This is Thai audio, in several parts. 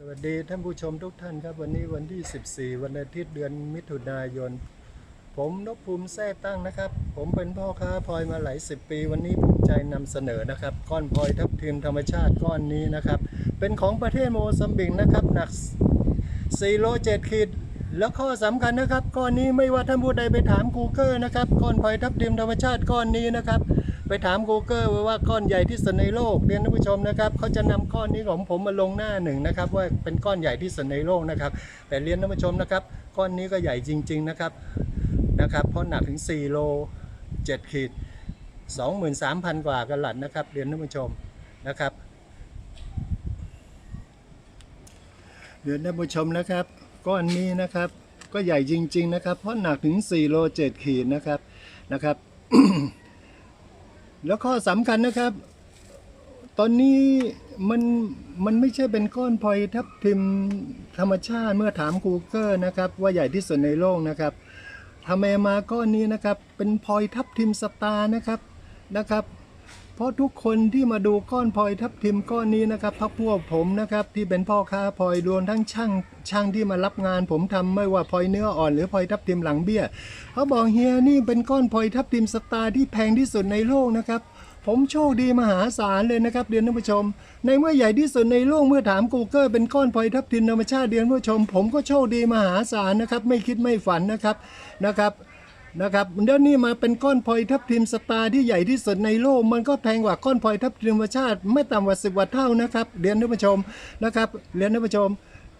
สวัสดีท่านผู้ชมทุกท่านครับ วันนี้วันที่ 14 วันอาทิตย์เดือนมิถุนายน ผมนพภูมิแท้ตั้งนะครับ ผมเป็นพ่อค้าพลอยมาหลายสิบปี วันนี้ภูมิใจนำเสนอนะครับ ก้อนพลอยทับทิมธรรมชาติก้อนนี้นะครับ เป็นของประเทศโมซัมบิกนะครับ หนัก4โล7ขีดแล้วข้อสำคัญนะครับ ก้อนนี้ไม่ว่าท่านผู้ใดไปถาม Google นะครับ ก้อนพลอยทับทิมธรรมชาติก้อนนี้นะครับ ไปถาม Google ว่าก้อนใหญ่ที่สุดในโลกเรียนท่านผู้ชมนะครับเขาจะนำก้อนนี้ของผมมาลงหน้าหนึ่งนะครับว่าเป็นก้อนใหญ่ที่สุดในโลกนะครับ แต่เรียนท่านผู้ชมนะครับ ก้อนนี้ก็ใหญ่จริง ๆนะครับนะครับ เพราะหนักถึง 4 โล 7 ขีด 23,000 กว่ากะลัดนะครับเรียนท่านผู้ชมนะครับเรียนท่านผู้ชมนะครับ ก้อนนี้นะครับก็ใหญ่จริง ๆ นะครับ เพราะหนักถึง4โล7ขีดนะครับนะครับ แล้วข้อสำคัญนะครับ ตอนนี้มันมันไม่ใช่เป็นก้อนพลอยทับทิมธรรมชาติเมื่อถาม Google นะครับ ว่าใหญ่ที่สุดในโลกนะครับทำไมมาก้อนนี้นะครับ เป็นพลอยทับทิมสตาร์นะครับนะครับ เพราะทุกคนที่มาดูก้อนพลอยทับทิมก้อนนี้นะครับพักพวกผมนะครับที่เป็นพ่อค้าพลอยรวมทั้งช่างช่างที่มารับงาน ผมทำไม่ว่าพลอยเนื้ออ่อนหรือพลอยทับทิมหลังเบี้ยเขาบอกเฮียนี่เป็นก้อนพลอยทับทิมสตาร์ที่แพงที่สุดในโลกนะครับผมโชคดีมหาศาลเลยนะครับเรียนท่านผู้ชม ในเมื่อใหญ่ที่สุดในโลกเมื่อถาม Google เป็นก้อนพลอยทับทิมธรรมชาติเรียนผู้ชม ผมก็โชคดีมหาศาลนะครับ ไม่คิดไม่ฝันนะครับนะครับ นะครับเดี๋ยวนี้มาเป็นก้อนพลอยทับทิมสตาร์ที่ใหญ่ที่สุดในโลก มันก็แพงกว่าก้อนพลอยทับทิมธรรมชาติไม่ต่ำกว่าสิบกว่าเท่านะครับเรียนท่านผู้ชมนะครับเรียนท่านผู้ชม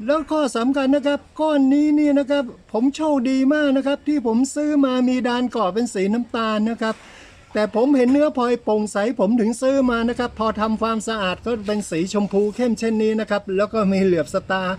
แล้วข้อสำคัญนะครับ ก้อนนี้นี่นะครับ ผมโชคดีมากนะครับ ที่ผมซื้อมามีดานก่อเป็นสีน้ำตาลนะครับ แต่ผมเห็นเนื้อพลอยโปร่งใสผมถึงซื้อมานะครับ พอทำความสะอาดก็เป็นสีชมพูเข้มเช่นนี้นะครับ แล้วก็มีเหลือบสตาร์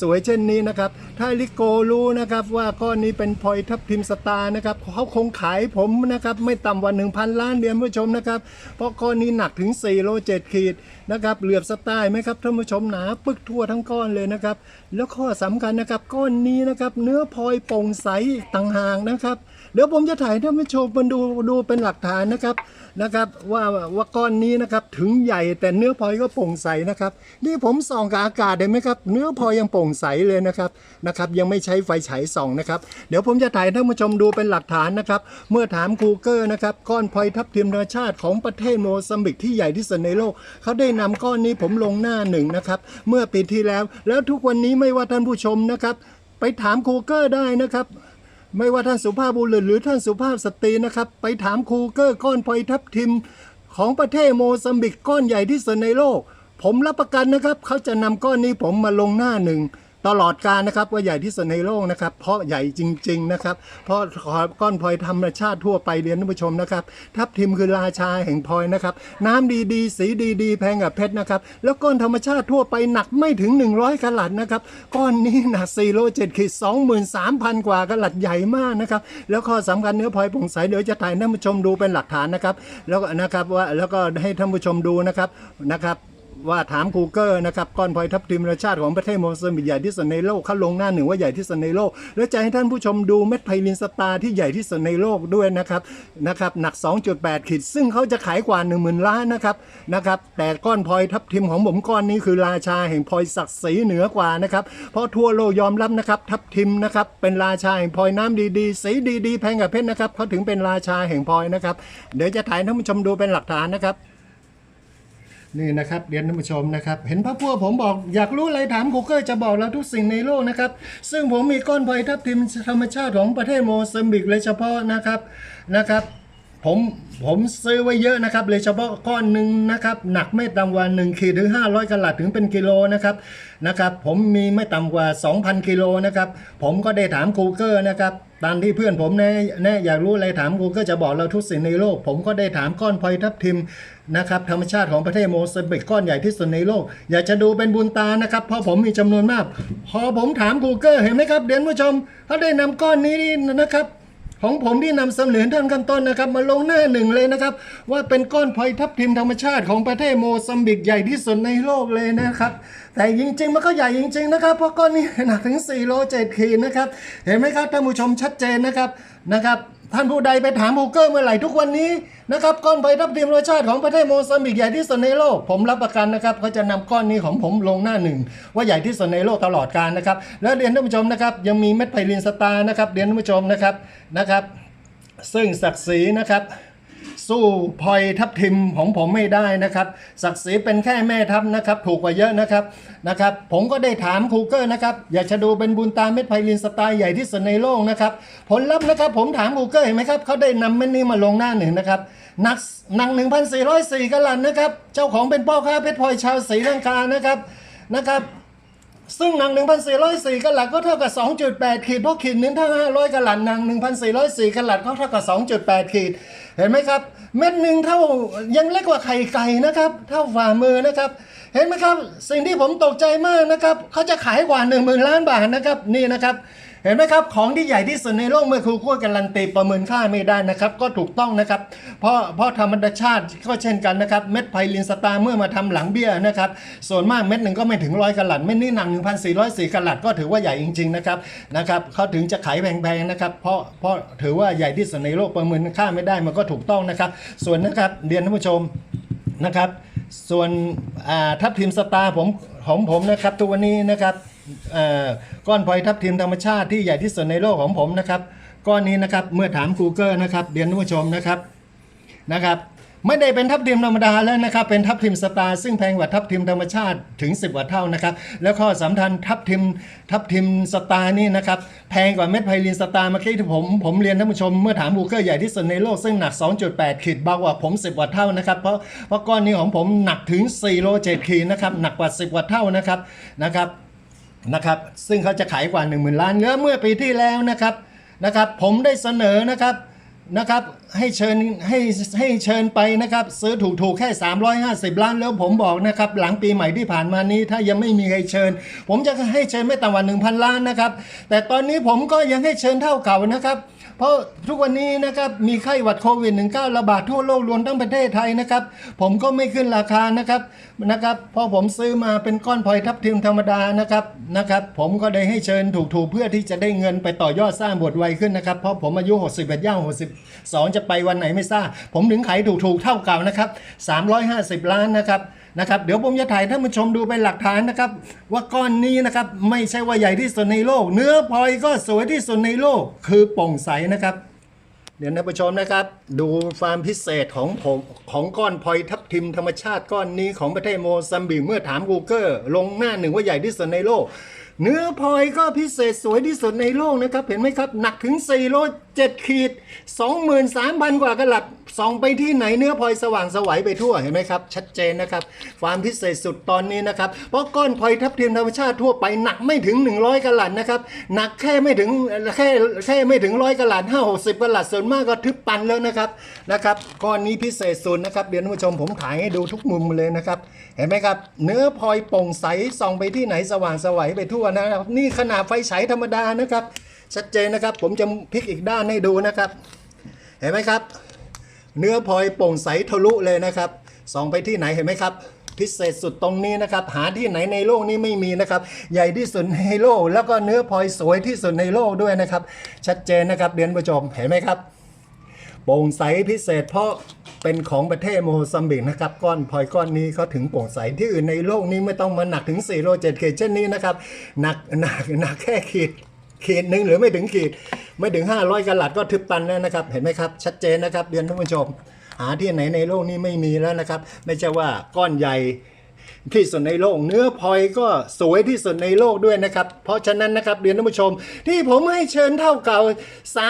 สวยเช่นนี้นะครับ ถ้าลิโกรู้นะครับว่าก้อนนี้เป็นพลอยทับทิมสตาร์นะครับเขาคงขายผมนะครับไม่ต่ำกว่า1,000 ล้านเดียนผู้ชมนะครับ เพราะก้อนนี้หนักถึง 4 โล 7 ขีดนะครับ เหลือบสไตล์ไหมครับท่านผู้ชมหนาปึกทั่วทั้งก้อนเลยนะครับ แล้วข้อสำคัญนะครับก้อนนี้นะครับเนื้อพลอยโปร่งใสต่างหากนะครับ เดี๋ยวผมจะถ่ายให้ท่านผู้ชมมาดูดูเป็นหลักฐานนะครับนะครับ ว่าว่าก้อนนี้นะครับถึงใหญ่แต่เนื้อพลอยก็โปร่งใสนะครับนี่ผมส่องกับอากาศเห็นไหมครับ เนื้อพลอยยังโปร่งใสเลยนะครับนะครับ ยังไม่ใช้ไฟฉายส่องนะครับ เดี๋ยวผมจะถ่ายให้ท่านผู้ชมดูเป็นหลักฐานนะครับ เมื่อถาม Google นะครับก้อนพลอยทับทิมธรรมชาติของประเทศโมซัมบิกที่ใหญ่ที่สุดในโลกเขาได้นำก้อนนี้ผมลงหน้าหนึ่งนะครับเมื่อปีที่แล้ว แล้วทุกวันนี้ไม่ว่าท่านผู้ชมนะครับ ไปถาม Google ได้นะครับ ไม่ว่าท่านสุภาพบุรุษหรือท่านสุภาพสตรีนะครับ ไปถามคูเกอร์ก้อนพลอยทับทิม ของประเทศโมซัมบิกก้อนใหญ่ที่สุดในโลก ผมรับประกันนะครับ เขาจะนำก้อนนี้ผมมาลงหน้าหนึ่ง ตลอดการนะครับว่าใหญ่ที่สุดในโลกนะครับ เพราะใหญ่จริง ๆนะครับ เพราะก้อนพลอยธรรมชาติทั่วไปเรียนท่านผู้ชมนะครับ ทับทิมคือราชาแห่งพลอยนะครับน้ำดีๆ สีดีๆ แพงกับเพชรนะครับ แล้วก้อนธรรมชาติทั่วไปหนักไม่ถึง 100กะลัดนะครับ ก้อนนี้หนัก4โล7ขีด23,000 กว่ากะลัดใหญ่มากนะครับ แล้วข้อสำคัญเนื้อพลอยโปร่งใสเดี๋ยวจะถ่ายท่านผู้ชมดูเป็นหลักฐานนะครับ แล้วนะครับว่าแล้วก็ให้ท่านผู้ชมดูนะครับนะครับ ว่าถาม Google นะครับก้อนพลอยทับทิมรรมชาติของประเทศโมซัมบิกใหญ่ที่สุดในโลกเขาลงหน้าหนึ่งว่าใหญ่ที่สุดในโลก แล้วจะให้ท่านผู้ชมดูเม็ดไพลินสตาร์ที่ใหญ่ที่สุดในโลกด้วยนะครับนะครับหนัก 2.8 ขีด ซึ่งเขาจะขายกว่า 1 0,000 ล้านนะครับนะครับแต่ก้อนพลอยทับทิมของผมก้อนนี้คือราชาแห่งพลอยศักดิ์ศรีเหนือกว่านะครับเพราะทั่วโลกยอมรับนะครับทับทิมนะครับเป็นราชาแห่งพลอยน้ำดีๆ สีดีๆแพงกับเพชรนะครับเขาถึงเป็นราชาแห่งพลอยนะครับเดี๋ยวจะถ่ายให้ท่านผู้ชมดูเป็นหลักฐานนะครับ นี่นะครับเรียนท่านผู้ชมนะครับ เห็นพระพวผมบอกอยากรู้อะไรถาม Google จะบอกเราทุกสิ่งในโลกนะครับ ซึ่งผมมีก้อนพลอยทับทิมธรรมชาติของประเทศโมซัมบิกเลยเฉพาะนะครับนะครับผมผมซื้อไว้เยอะนะครับเลยเฉพาะก้อนหนึ่งนะครับหนักไม่ต่ำกว่า1ขีดถึง500กะลัดถึงเป็นกิโลนะครับนะครับผมมีไม่ต่ำกว่า 2,000 กิโลนะครับผมก็ได้ถาม Google นะครับ ตามที่เพื่อนผมแน่แน่อยากรู้อะไรถามกูก็จะบอกเราทุกสิ่งในโลก ผมก็ได้ถามก้อนพลอยทับทิมนะครับธรรมชาติของประเทศโมซัมบิกก้อนใหญ่ที่สุดในโลก อยากจะดูเป็นบุญตานะครับเพราะผมมีจำนวนมาก พอผมถาม Google เห็นไหมครับเดียวผู้ชมเขาได้นำก้อนนี้นะครับ ของผมที่นำเสนอท่านกันต้นนะครับ มาลงหน้าหนึ่งเลยนะครับ ว่าเป็นก้อนพลอยทับทิมธรรมชาติของประเทศโมซัมบิกใหญ่ที่สุดในโลกเลยนะครับ แต่จริงๆมันก็ใหญ่จริง ๆ นะครับ เพราะก้อนนี้หนักถึง4โล7ขีดนะครับ เห็นไหมครับท่านผู้ชมชัดเจนนะครับนะครับ ท่านผู้ใดไปถามบูเกอร์เมื่อไหร่ทุกวันนี้นะครับก้อนใบทับทิมรสชาติของประเทศโมซัมบิกใหญ่ที่สุดในโลก ผมรับประกันนะครับเขาจะนำก้อนนี้ของผมลงหน้าหนึ่ง ว่าใหญ่ที่สุดในโลกตลอดกาลนะครับ แล้วเรียนท่านผู้ชมนะครับ ยังมีเม็ดไพลินสตาร์นะครับเรียนท่านผู้ชมนะครับนะครับ ซึ่งศักดิ์ศรีนะครับ สู้พลอยทับทิมของผมไม่ได้นะครับศักดิ์ศรีเป็นแค่แม่ทัพนะครับ ถูกกว่าเยอะนะครับนะครับผมก็ได้ถามครูเกอร์นะครับอยากจะดูเป็นบุญตาเม็ดไพลินสไตล์ใหญ่ที่สุดในโลกนะครับผลลัพธ์นะครับผมถามครูเกอร์เห็นไหมครับเขาได้นำเม็ดนี้มาลงหน้าหนึ่งนะครับนักหนัง1,404กะลันนะครับเจ้าของเป็นพ่อค้าเพชรพลอยชาวศรีลังกานะครับนะครับ ซึ่งหนัง 1,404กะลัดก็เท่ากับ 2.8 ขีด เพราะขีดนึงถ้า500กะลัดหนัง 1,404กะลัดก็เท่ากับ 2.8 ขีด เห็นไหมครับ เม็ดหนึ่งเท่ายังเล็กกว่าไข่ไก่นะครับ เท่าฝ่ามือนะครับ เห็นไหมครับ สิ่งที่ผมตกใจมากนะครับ เขาจะขายกว่า 1 0,000 ล้านบาทนะครับ นี่นะครับ เห็นไหมครับ ของที่ใหญ่ที่สุดในโลกเมื่อครูคั่วการันตีประเมินค่าไม่ได้นะครับ ก็ถูกต้องนะครับ เพราะเพราะธรรมชาติก็เช่นกันนะครับ เม็ดไพลินสตาร์เมื่อมาทำหลังเบี้ยนะครับ ส่วนมากเม็ดหนึ่งก็ไม่ถึงร้อยกะลัดเม็ดนี้หนัง1,404กะลัดก็ถือว่าใหญ่จริงๆนะครับนะครับเขาถึงจะขายแพงๆนะครับเพราะเพราะถือว่าใหญ่ที่สุดในโลกประเมินค่าไม่ได้มันก็ถูกต้องนะครับ ส่วนนะครับเรียนท่านผู้ชมนะครับ ส่วนทับทิมสตาร์ผมของผมนะครับทุกวันนี้นะครับ ก้อนพลอยทับทิมธรรมชาติที่ใหญ่ที่สุดในโลกของผมนะครับ ก้อนนี้นะครับเมื่อถาม Google นะครับเรียนท่านผู้ชมนะครับนะครับ ไม่ได้เป็นทับทิมธรรมดาแล้วนะครับ เป็นทับทิมสตาร์ซึ่งแพงกว่าทับทิมธรรมชาติถึง 10กว่าเท่านะครับ แล้วข้อสำคัญทับทิมทับทิมสตาร์นี่นะครับแพงกว่าเม็ดไพลินสตาร์เมื่อกี้ที่ผมผมเรียนท่านผู้ชมเมื่อถามบูเกอร์ใหญ่ที่สุดในโลกซึ่งหนัก 2.8 ขีดเบากว่าผม 10กว่าเท่านะครับเพราะเพราะก้อนนี้ของผมหนักถึง4โล7ขีดนะครับหนักกว่า 10กว่าเท่านะครับนะครับ นะครับซึ่งเขาจะขายกว่า 1 0,000 ล้านแล้วเมื่อปีที่แล้วนะครับนะครับ ผมได้เสนอนะครับนะครับให้เชิญให้ให้เชิญไปนะครับ ซื้อถูกๆแค่ 350 ล้านแล้วผมบอกนะครับ หลังปีใหม่ที่ผ่านมานี้ถ้ายังไม่มีใครเชิญ ผมจะให้เชิญไม่ต่ำกว่า1,000 ล้านนะครับ แต่ตอนนี้ผมก็ยังให้เชิญเท่าเก่านะครับ เพราะทุกวันนี้นะครับมีไข้หวัดโควิด -19 ระบาดทั่วโลกรวมทั้งประเทศไทยนะครับ ผมก็ไม่ขึ้นราคานะครับนะครับพราะผมซื้อมาเป็นก้อนพลอยทับทิมธรรมดานะครับนะครับผมก็ได้ให้เชิญถูกๆเพื่อที่จะได้เงินไปต่อยอดสร้างบทไวขึ้นนะครับเพราะผมอายุ61ย่าง62 จะไปวันไหนไม่ทราบผมถึงขายถูกๆเท่าเก่านะครับ350 ล้านนะครับ นะครับเดี๋ยวผมจะถ่ายท่านผู้ชมดูเป็นหลักฐานนะครับ ว่าก้อนนี้นะครับไม่ใช่ว่าใหญ่ที่สุดในโลก เนื้อพลอยก็สวยที่สุดในโลก คือโปร่งใสนะครับ เดี๋ยวท่านผู้ชมนะครับ ดูความพิเศษของผมของก้อนพลอยทับทิมธรรมชาติก้อนนี้ของประเทศโมซัมบิกเมื่อถาม Google ลงหน้าหนึ่งว่าใหญ่ที่สุดในโลก เนื้อพลอยก็พิเศษสวยที่สุดในโลกนะครับ เห็นไหมครับ หนักถึง 4 โล 7 ขีด 23,000 กว่ากะลัดส่องไปที่ไหนเนื้อพลอยสว่างสวัยไปทั่วเห็นไหมครับ ชัดเจนนะครับ ความพิเศษสุดตอนนี้นะครับ เพราะก้อนพลอยทับทิมธรรมชาติทั่วไปหนักไม่ถึง 100กะลัดนะครับ หนักแค่ไม่ถึงแค่แค่ไม่ถึงร้อยกะลัด5 60กะลัดส่วนมากก็ทึบปันแล้วนะครับนะครับก้อนนี้พิเศษสุดนะครับเดี๋ยวท่านผู้ชมผมถ่ายให้ดูทุกมุมเลยนะครับ เห็นไหมครับ เนื้อพลอยโปร่งใสส่องไปที่ไหนสว่างสวัยไปทั่วนะครับ นี่ขนาดไฟฉายธรรมดานะครับ ชัดเจนนะครับ ผมจะพลิกอีกด้านให้ดูนะครับ เห็นไหมครับ เนื้อพลอยโปร่งใสทะลุเลยนะครับส่องไปที่ไหนเห็นไหมครับ พิเศษสุดตรงนี้นะครับ หาที่ไหนในโลกนี้ไม่มีนะครับ ใหญ่ที่สุดในโลก แล้วก็เนื้อพลอยสวยที่สุดในโลกด้วยนะครับ ชัดเจนนะครับเรียนผู้ชมเห็นไหมครับโปร่งใสพิเศษเพราะ เป็นของประเทศโมซัมบิกนะครับก้อนพลอยก้อนนี้เขาถึงโปร่งใสที่อื่นในโลกนี้ไม่ต้องมาหนักถึง4โล7ขีดเช่นนี้นะครับหนักหนักหนักแค่ขีดขีดหนึ่งหรือไม่ถึงขีดไม่ถึง 500กะลัดก็ทึบตันแล้วนะครับ เห็นไหมครับ ชัดเจนนะครับเรียนท่านผู้ชม หาที่ไหนในโลกนี้ไม่มีแล้วนะครับ ไม่ใช่ว่าก้อนใหญ่ที่สุดในโลกเนื้อพลอยก็สวยที่สุดในโลกด้วยนะครับ เพราะฉะนั้นนะครับเรียนท่านผู้ชม ที่ผมให้เชิญเท่าเก่า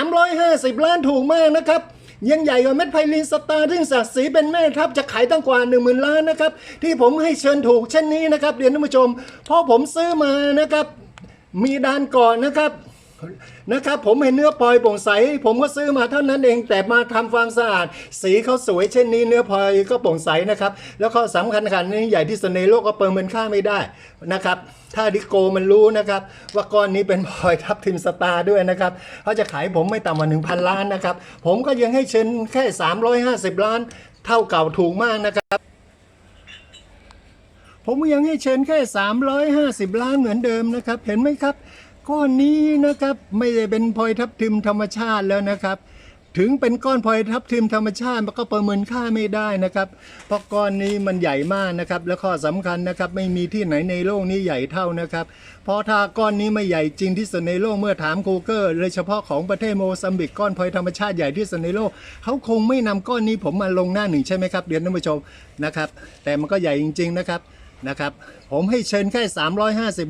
350 ล้านถูกมากนะครับ ยังใหญ่กว่าเม็ดไพลินสตาร์ซึ่งศักดิ์ศรีเป็นแม่ทัพจะขายตั้งกว่า1 0,000ล้านนะครับที่ผมให้เชิญถูกเช่นนี้นะครับเรียนท่านผู้ชมเพราะผมซื้อมานะครับ มีดานก่อนนะครับ นะครับ ผมเห็นเนื้อพลอยโปร่งใส ผมก็ซื้อมาเท่านั้นเองแต่มาทำความสะอาด สีเขาสวยเช่นนี้เนื้อพลอยก็โปร่งใสนะครับ แล้วข้อสำคัญขันนี้ใหญ่ที่สุดในโลกก็เปิดเงินค่าไม่ได้นะครับ ถ้าดิโกมันรู้นะครับ ว่าก้อนนี้เป็นพลอยทับทิมสตาร์ด้วยนะครับเขาจะขายผมไม่ต่ำกว่า1,000 ล้านนะครับ ผมก็ยังให้เชิญแค่ 350 ล้าน เท่าเก่าถูกมากนะครับผมยังให้เชิญแค่ 350 ล้านเหมือนเดิมนะครับ เห็นไหมครับ ก้อนนี้นะครับไม่ได้เป็นพลอยทับทิมธรรมชาติแล้วนะครับ ถึงเป็นก้อนพลอยทับทิมธรรมชาติมันก็ประเมินค่าไม่ได้นะครับ เพราะก้อนนี้มันใหญ่มากนะครับ และข้อสำคัญนะครับไม่มีที่ไหนในโลกนี้ใหญ่เท่านะครับ เพราะถ้าก้อนนี้ไม่ใหญ่จริงที่สุดในโลกเมื่อถามกูเกอร์โดยเฉพาะของประเทศโมซัมบิกก้อนพลอยธรรมชาติใหญ่ที่สุดในโลกเขาคงไม่นำก้อนนี้ผมมาลงหน้าหนึ่งใช่ไหมครับเรียนท่านผู้ชมนะครับ แต่มันก็ใหญ่จริง ๆ นะครับ นะครับ ผมให้เชิญแค่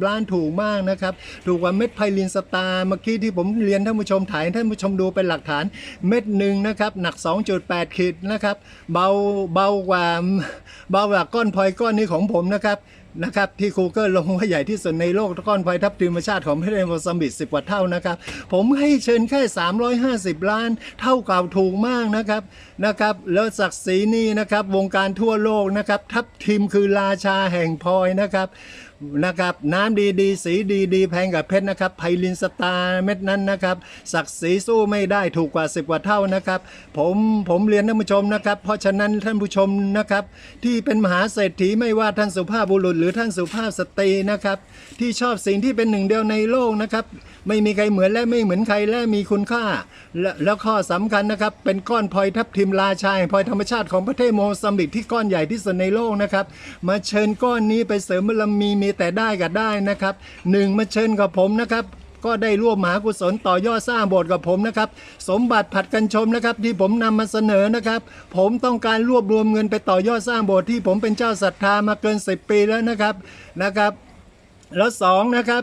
350 ล้านถูกมากนะครับ ถูกกว่าเม็ดไพลินสตาร์เมื่อกี้ที่ผมเรียนท่านผู้ชมถ่ายท่านผู้ชมดูเป็นหลักฐานเม็ดหนึ่งนะครับหนัก 2.8ขีดนะครับเบาเบากว่าเบากว่าก้อนพลอยก้อนนี้ของผมนะครับ นะครับที่คูเกอร์ลงว่าใหญ่ที่สุดในโลกก้อนไฟทับทิมธรรมชาติของประเทศโมซัมบิกสิบกว่าเท่านะครับ ผมให้เชิญแค่ 350 ล้าน เท่ากับถูกมากนะครับนะครับแล้วศักดิ์ศรีนี่นะครับวงการทั่วโลกนะครับทับทิมคือราชาแห่งพลอยนะครับ นะครับน้ำดีดีสีดีดีแพงกับเพชรนะครับไพลินสตาร์เม็ดนั้นนะครับศักดิ์ศรีสู้ไม่ได้ถูกกว่า 10 กว่าเท่านะครับ ผมผมเรียนท่านผู้ชมนะครับ เพราะฉะนั้นท่านผู้ชมนะครับ ที่เป็นมหาเศรษฐีไม่ว่าท่านสุภาพบุรุษหรือท่านสุภาพสตรีนะครับ ที่ชอบสิ่งที่เป็นหนึ่งเดียวในโลกนะครับ ไม่มีใครเหมือนและไม่เหมือนใครและมีคุณค่า และแล้วข้อสำคัญนะครับ เป็นก้อนพลอยทับทิมราชาแห่งพลอยธรรมชาติของประเทศโมซัมบิกที่ก้อนใหญ่ที่สุดในโลกนะครับมาเชิญก้อนนี้ไปเสริมบารมีมีแต่ได้กับได้นะครับหนึ่งมาเชิญกับผมนะครับก็ได้ร่วมมหากุศลต่อยอดสร้างโบสถ์กับผมนะครับ สมบัติผัดกันชมนะครับ ที่ผมนำมาเสนอนะครับ ผมต้องการรวบรวมเงินไปต่อยอดสร้างโบสถ์ที่ผมเป็นเจ้าศรัทธามาเกิน 10 ปีแล้วนะครับนะครับ แล้วสองนะครับ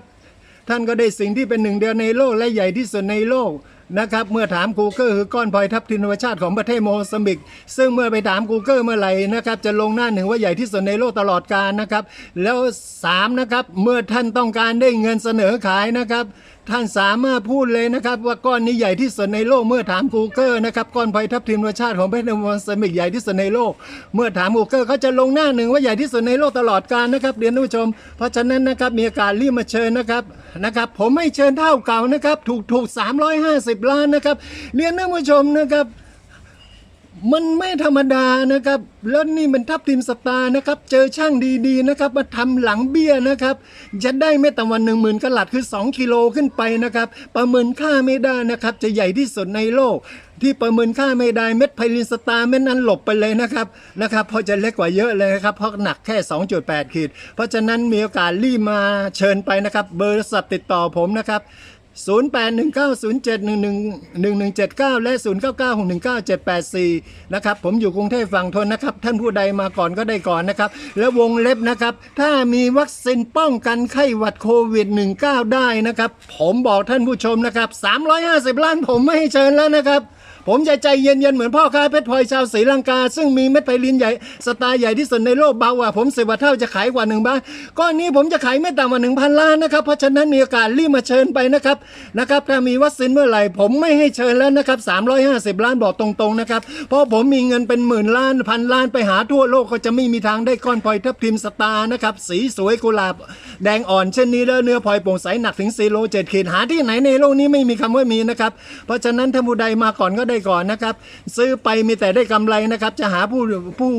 ท่านก็ได้สิ่งที่เป็นหนึ่งเดียวในโลกและใหญ่ที่สุดในโลก นะครับเมื่อถามกูเกอร์คือก้อนพลอยทับทิมธรรมชาติของประเทศโมซัมบิก ซึ่งเมื่อไปถามกูเกอร์เมื่อไหร่นะครับจะลงหน้าหนึ่งว่าใหญ่ที่สุดในโลกตลอดกาลนะครับแล้วสามนะครับเมื่อท่านต้องการได้เงินเสนอขายนะครับ ท่านสามารถพูดเลยนะครับ ว่าก้อนนี้ใหญ่ที่สุดในโลกเมื่อถามกูเกอร์นะครับก้อนพลทับทิมธรรมชาติของเทศโมซัมบิกใหญ่ที่สุดในโลก เมื่อถามกูเกอร์เขาจะลงหน้าหนึ่งว่าใหญ่ที่สุดในโลกตลอดกาลนะครับเรียนท่านผู้ชม เพราะฉะนั้นนะครับมีอาการรีบมาเชิญนะครับนะครับ ผมไม่เชิญเท่าเก่านะครับ ถูกถูก350 ล้านนะครับเรียนท่านผู้ชมนะครับ มันไม่ธรรมดานะครับ แล้วนี่มันทับทิมสตาร์นะครับ เจอช่างดีๆนะครับ มาทำหลังเบี้ยนะครับ จะได้ไม่ต่ำกวันหนึ่งหมื่นกลัดคือ 2 กิโลขึ้นไปนะครับ ประเมินค่าไม่ได้นะครับ จะใหญ่ที่สุดในโลก ที่ประเมินค่าไม่ได้เม็ดไพลินสตาร์เม็ดนั้นหลบไปเลยนะครับนะครับเพราะจะเล็กกว่าเยอะเลยนะครับเพราะหนักแค่ 2.8 ขีด เพราะฉะนั้นมีโอกาสรีบมาเชิญไปนะครับ เบอร์โทรศัพท์ติดต่อผมนะครับ 0819071119 และ 0996197784 นะครับ ผมอยู่กรุงเทพฝั่งทนนะครับ ท่านผู้ใดมาก่อนก็ได้ก่อนนะครับ แล้ววงเล็บนะครับ ถ้ามีวัคซีนป้องกันไข้หวัดโควิด -19 ได้นะครับ ผมบอกท่านผู้ชมนะครับ 350 ล้านผมไม่ให้เชิญแล้วนะครับ ผมจะใจเย็นๆเหมือนพ่อค้าเพชรพลอยชาวศรีลังกา ซึ่งมีเม็ดไพลินใหญ่สตาร์ใหญ่ที่สุดในโลกเบาว่าผมสิบว่าเท่าจะขายกว่าหนึ่งบ้านก้อนนี้ผมจะขายไม่ต่ำกว่าหนึ่งพันล้านนะครับเพราะฉะนั้นมีโอกาสรีบมาเชิญไปนะครับนะครับถ้ามีวัคซีนเมื่อไหร่ผมไม่ให้เชิญแล้วนะครับ350 ล้านบอกตรงๆนะครับเพราะผมมีเงินเป็นหมื่นล้านพันล้านไปหาทั่วโลกก็จะไม่มีทางได้ก้อนพลอยทับทิมสตาร์นะครับสีสวยกุหลาบ แดงอ่อนเช่นนี้แล้วเนื้อพลอยโปร่งใสหนักถึง4โล7ขีดหาที่ไหนในโลกนี้ไม่มีคำว่ามีนะครับเพราะฉะนั้นถ้าผู้ใดมาก่อนก็ได้ก่อนนะครับ ซื้อไปมีแต่ได้กำไรนะครับ จะหาผู้ผู้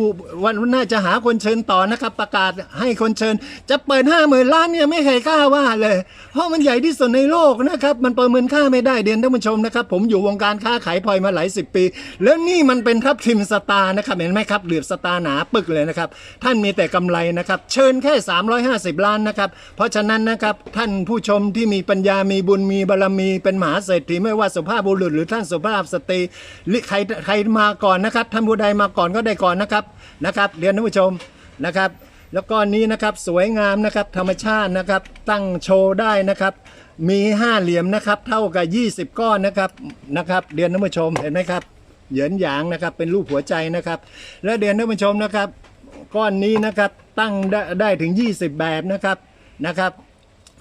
วันหน้าจะหาคนเชิญต่อนะครับ ประกาศให้คนเชิญ จะเปิดห้าหมื่นล้านเนี่ยไม่เคยกล้าว่าเลย เพราะมันใหญ่ที่สุดในโลกนะครับ มันประเมินค่าไม่ได้เดียนท่านผู้ชมนะครับ ผมอยู่วงการค้าขายพลอยมาหลายสิบปี แล้วนี่มันเป็นทับทิมสตาร์นะครับเห็นไหมครับเหลือบสตาร์หนาปึกเลยนะครับท่านมีแต่กำไรนะครับ เชิญแค่ 350 ล้านนะครับเพราะฉะนั้นนะครับท่านผู้ชมที่มีปัญญามีบุญมีบารมีเป็นมหาเศรษฐีไม่ว่าสุภาพบุรุษหรือท่านสุภาพสตรีใครใครมาก่อนนะครับท่านผู้ใดมาก่อนก็ได้ก่อนนะครับนะครับเรียนท่านผู้ชมนะครับ แล้วก็นี้นะครับสวยงามนะครับธรรมชาตินะครับตั้งโชว์ได้นะครับ มีห้าเหลี่ยมนะครับเท่ากับ 20 ก้อนนะครับนะครับเรียนท่านผู้ชมเห็นไหมครับเหยินหยางนะครับเป็นรูปหัวใจนะครับ และเรียนท่านผู้ชมนะครับ ก้อนนี้นะครับตั้งได้ได้ถึง 20 แบบนะครับนะครับ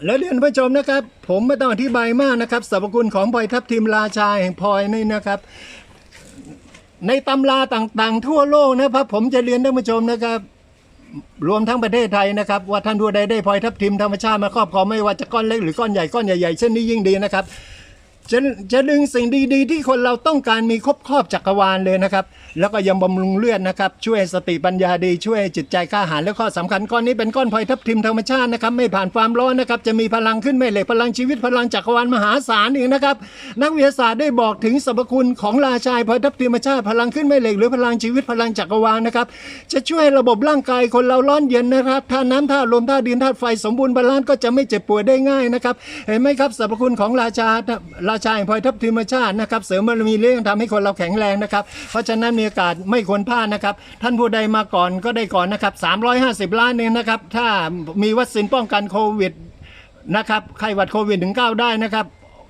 แล้วเรียนผู้ชมนะครับ ผมไม่ต้องอธิบายมากนะครับสรรพคุณของพลอยทับทิมราชาแห่งพลอยนี่นะครับ ในตำราต่างๆ ทั่วโลกนะครับ ผมจะเรียนท่านผู้ชมนะครับ รวมทั้งประเทศไทยนะครับ ว่าท่านผู้ใดได้พลอยทับทิมธรรมชาติมาครอบครองไม่ว่าจะก้อนเล็กหรือก้อนใหญ่ก้อนใหญ่ๆเช่นนี้ยิ่งดีนะครับ จะจะดึงสิ่งดีๆ ที่คนเราต้องการมีครบครอบจักรวาลเลยนะครับ แล้วก็ยังบำรุงเลือดนะครับ ช่วยสติปัญญาดี ช่วยจิตใจกล้าหาญและข้อสำคัญก้อนนี้เป็นก้อนพลอยทับทิมธรรมชาตินะครับ ไม่ผ่านความร้อนนะครับ จะมีพลังขึ้นแม่เหล็กพลังชีวิตพลังจักรวาลมหาศาลอีกนะครับ นักวิทยาศาสตร์ได้บอกถึงสรรพคุณของราชายพลอยทับทิมธรรมชาติ พลังขึ้นแม่เหล็กหรือพลังชีวิตพลังจักรวาลนะครับ จะช่วยระบบร่างกายคนเราร้อนเย็นนะครับธาตุน้ำธาตุลมธาตุดินธาตุไฟสมบูรณ์บาลานซ์ก็จะไม่เจ็บป่วยได้ง่ายนะครับ เห็นไหมครับสรรพคุณของราชาราชาแห่งพลอยทับทิมชาตินะครับเสริมบารมีเรื่องทำให้คนเราแข็งแรงนะครับ เพราะฉะนั้นมีโอกาสไม่ควรพลาดนะครับ ท่านผู้ใดมาก่อนก็ได้ก่อนนะครับ 350 ล้านเองนะครับ ถ้ามีวัคซีนป้องกันโควิดนะครับไข้หวัดโควิดถึง9ได้นะครับ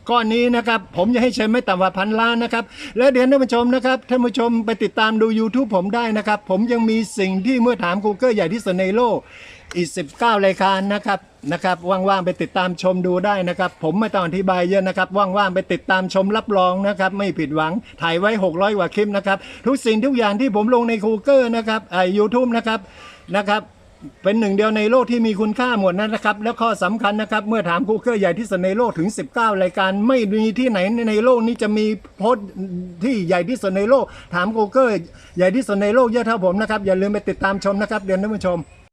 ก้อนนี้นะครับผมจะให้เชิญไม่ต่ำกว่าพันล้านนะครับ และเดี๋ยวท่านผู้ชมนะครับท่านผู้ชมไปติดตามดู YouTube ผมได้นะครับ ผมยังมีสิ่งที่เมื่อถาม Google ใหญ่ที่สุดในโลก อีก 19 รายการนะครับนะครับว่างๆไปติดตามชมดูได้นะครับ ผมไม่ต้องอธิบายเยอะนะครับว่างๆไปติดตามชมรับรองนะครับไม่ผิดหวังถ่ายไว้ 600กว่าคลิปนะครับทุกสิ่งทุกอย่างที่ผมลงใน Google นะครับไอยูทูบนะครับนะครับเป็นหนึ่งเดียวในโลกที่มีคุณค่าหมดนั้นนะครับ แล้วข้อสำคัญนะครับ เมื่อถามคูเกอร์ใหญ่ที่สุดในโลกถึง 19 รายการ ไม่มีที่ไหนในโลกนี้จะมีโพสที่ใหญ่ที่สุดในโลก ถามคูเกอร์ใหญ่ที่สุดในโลกเยอะเท่าผมนะครับอย่าลืมไปติดตามชมนะครับเดือนท่านผู้ชม